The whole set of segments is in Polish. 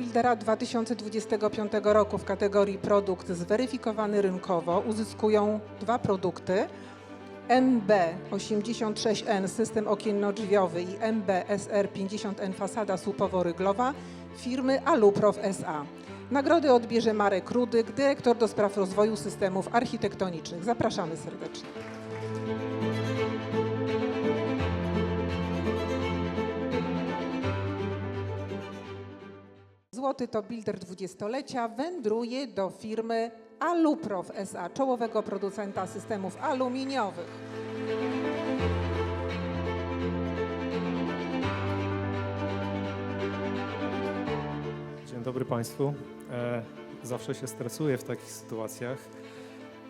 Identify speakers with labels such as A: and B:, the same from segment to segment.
A: Buildera 2025 roku w kategorii produkt zweryfikowany rynkowo uzyskują dwa produkty. MB86N system okienno-drzwiowy i MB-SR50N fasada słupowo-ryglowa firmy Aluprof SA. Nagrody odbierze Marek Rudyk, dyrektor do rozwoju systemów architektonicznych. Zapraszamy serdecznie. Złoty to builder dwudziestolecia wędruje do firmy Aluprof SA, czołowego producenta systemów aluminiowych.
B: Dzień dobry Państwu. E, zawsze się stresuję w takich sytuacjach.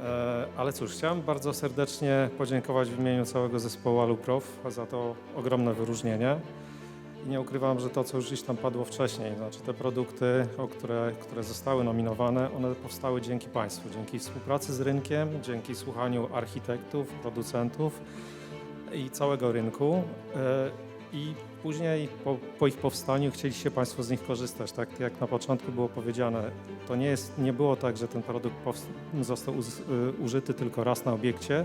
B: E, ale cóż, chciałem bardzo serdecznie podziękować w imieniu całego zespołu Aluprof za to ogromne wyróżnienie. I nie ukrywam, że to, co już gdzieś tam padło wcześniej, znaczy te produkty, o które, które zostały nominowane, one powstały dzięki Państwu, dzięki współpracy z rynkiem, dzięki słuchaniu architektów, producentów i całego rynku. Później po, po ich powstaniu chcieliście Państwo z nich korzystać. Tak jak na początku było powiedziane, to nie, jest, nie było tak, że ten produkt został uz, y, użyty tylko raz na obiekcie,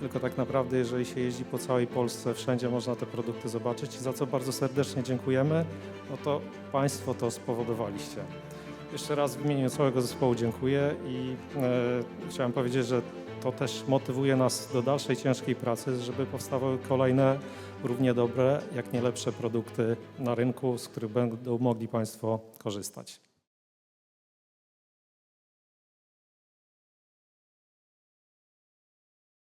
B: tylko tak naprawdę jeżeli się jeździ po całej Polsce, wszędzie można te produkty zobaczyć za co bardzo serdecznie dziękujemy, no to Państwo to spowodowaliście. Jeszcze raz w imieniu całego zespołu dziękuję i e, chciałem powiedzieć, że to też motywuje nas do dalszej ciężkiej pracy, żeby powstawały kolejne równie dobre, jak nie lepsze produkty na rynku, z których będą mogli Państwo korzystać.